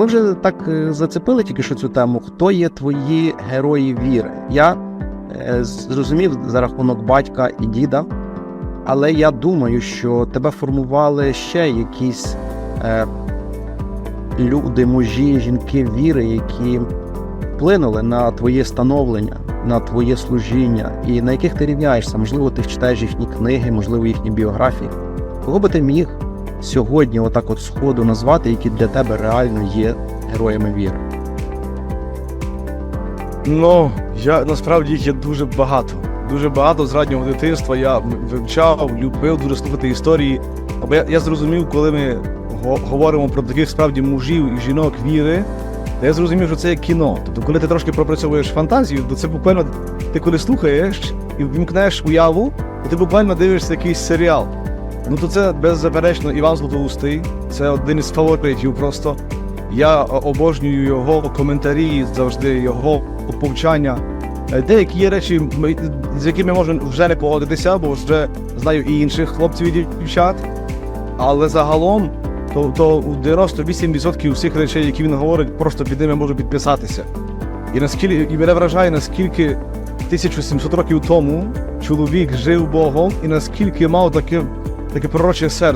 ми вже так е, зацепили тільки що цю тему. Хто є твої герої віри? Я е, зрозумів за рахунок батька і діда, але я думаю, що тебе формували ще якісь е, люди, мужі, жінки віри, які вплинули на твоє становлення, на твоє служіння, і на яких ти рівняєшся. Можливо, ти читаєш їхні книги, можливо, їхні біографії. Кого би ти міг сьогодні, отак от сходу назвати, які для тебе реально є героями віри? Ну, я насправді їх є дуже багато. Дуже багато з раннього дитинства я вивчав, любив дуже слухати історії. Або я, я зрозумів, коли ми говоримо про таких справді мужів і жінок віри, то я зрозумів, що це як кіно. Тобто, коли ти трошки пропрацьовуєш фантазію, то це буквально ти коли слухаєш і вімкнеш уяву, і ти буквально дивишся якийсь серіал. Ну то це беззаперечно Іван Златоустий, це один із фаворитів просто. Я обожнюю його коментарі, завжди його повчання. Е, Деякі є речі, з якими можу вже не погодитися, бо вже знаю і інших хлопців і дівчат. Але загалом, то, то 98% всіх речей, які він говорить, просто під ними можу підписатися. І наскільки і мене вражає, наскільки 1700 років тому чоловік жив Богом і наскільки мав таке, таке пророче серце.